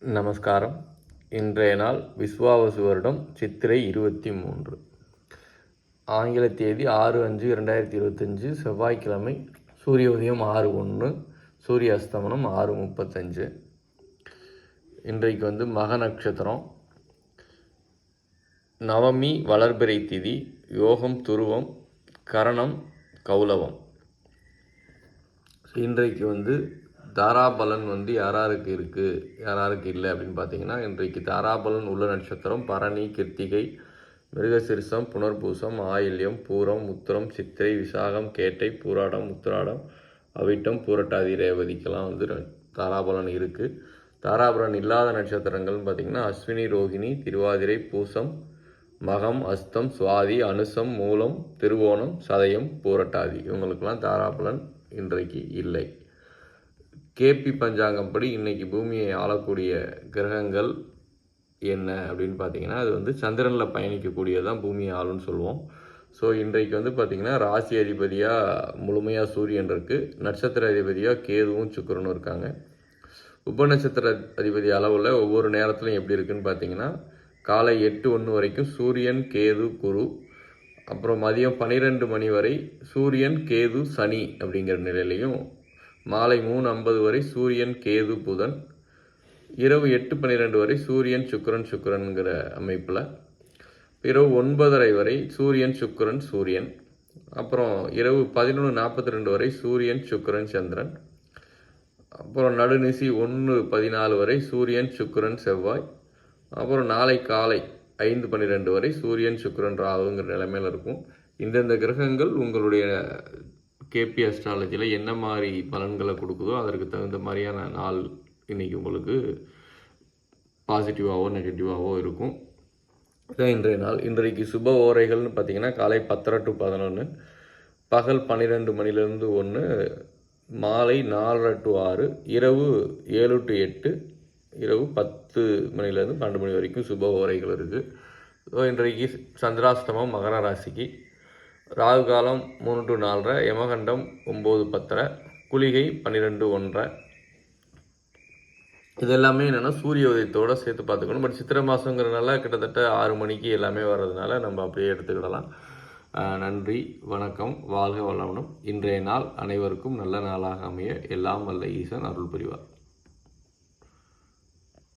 நமஸ்காரம். இன்றைய நாள் விஸ்வாவசு வருடம் சித்திரை இருபத்தி மூன்று ஆங்கில தேதி ஆறு அஞ்சு இரண்டாயிரத்தி இருபத்தஞ்சு செவ்வாய்க்கிழமை சூரிய உதயம் ஆறு ஒன்று சூரிய அஸ்தமனம் ஆறு முப்பத்தஞ்சு. இன்றைக்கு வந்து மக நட்சத்திரம். நவமி வளர்பிறை திதி யோகம் துருவம் கரணம் கௌலவம். இன்றைக்கு வந்து தாராபலன் வந்து யாராருக்கு இருக்குது யாராருக்கு இல்லை அப்படின்னு பார்த்தீங்கன்னா இன்றைக்கு தாராபலன் உள்ள நட்சத்திரம் பரணி கிருத்திகை மிருகசிரிசம் புனர்பூசம் ஆயில்யம் பூரம் உத்திரம் சித்திரை விசாகம் கேட்டை பூராடம் உத்திராடம் அவிட்டம் பூரட்டாதி ரேவதிக்கெல்லாம் வந்து தாராபலன் இருக்குது தாராபலன் இல்லாத நட்சத்திரங்கள்னு பார்த்தீங்கன்னா அஸ்வினி ரோகிணி திருவாதிரை பூசம் மகம் அஸ்தம் சுவாதி அனுசம் மூலம் திருவோணம் சதயம் பூரட்டாதி. இவங்களுக்கெல்லாம் தாராபலன் இன்றைக்கு இல்லை. கேபி பஞ்சாங்கம் படி இன்னைக்கு பூமியை ஆளக்கூடிய கிரகங்கள் என்ன அப்படின்னு பார்த்தீங்கன்னா அது வந்து சந்திரனில் பயணிக்கக்கூடியதான் பூமியை ஆளுன்னு சொல்லுவோம். ஸோ இன்றைக்கு வந்து பார்த்திங்கன்னா ராசி அதிபதியாக முழுமையாக சூரியன் இருக்குது நட்சத்திர அதிபதியாக கேதுவும் சுக்கிரனும் இருக்காங்க. உபநட்சத்திர அதிபதி அளவில் ஒவ்வொரு நேரத்துலையும் எப்படி இருக்குன்னு பார்த்தீங்கன்னா காலை எட்டு ஒன்று வரைக்கும் சூரியன் கேது குரு அப்புறம் மதியம் பன்னிரெண்டு மணி வரை சூரியன் கேது சனி அப்படிங்கிற நிலையிலையும் மாலை மூணு ஐம்பது வரை சூரியன் கேது புதன். இரவு எட்டு பன்னிரெண்டு வரை சூரியன் சுக்கரன் சுக்கரனுங்கிற அமைப்பில். இரவு ஒன்பதரை வரை சூரியன் சுக்கிரன் சூரியன். அப்புறம் இரவு பதினொன்று நாற்பத்தி ரெண்டு வரை சூரியன் சுக்கரன் சந்திரன். அப்புறம் நடுநிசி ஒன்று பதினாலு வரை சூரியன் சுக்கரன் செவ்வாய். அப்புறம் நாளை காலை ஐந்து பன்னிரெண்டு வரை சூரியன் சுக்கரன் ராகுங்கிற நிலைமையில் இருக்கும். இந்தந்த கிரகங்கள் உங்களுடைய கேபி அஸ்ட்ராலஜியில் என்ன மாதிரி பலன்களை கொடுக்குதோ அதற்கு தகுந்த மாதிரியான நாள் இன்றைக்கி உங்களுக்கு பாசிட்டிவாகவோ நெகட்டிவாகவோ இருக்கும். இதான் இன்றைய நாள். இன்றைக்கு சுப ஓரைகள்னு பார்த்தீங்கன்னா காலை பத்தரை டு பதினொன்று பகல் பன்னிரெண்டு மணிலேருந்து ஒன்று மாலை நாலரை டு ஆறு இரவு ஏழு டு எட்டு இரவு பத்து மணிலேருந்து பன்னெண்டு மணி வரைக்கும் சுப ஓரைகள் இருக்குது ஸோ இன்றைக்கு சந்திராஷ்டமம் மகர ராசிக்கு. ராகு காலம் மூணு டு நாலரை யமகண்டம் ஒம்பது பத்தரை குளிகை பன்னிரெண்டு ஒன்றரை. இது எல்லாமே என்னென்னா சூரிய உதயத்தோடு சேர்த்து பார்த்துக்கணும். பட் சித்திரை மாதங்கிறதுனால கிட்டத்தட்ட ஆறு மணிக்கு எல்லாமே வர்றதுனால நம்ம அப்படியே எடுத்துக்கிடலாம். நன்றி வணக்கம் வாழ்க வளமுடன். இன்றைய நாள் அனைவருக்கும் நல்ல நாளாக அமைய. எல்லாம் வல்ல ஈசன் அருள் புரிவார்.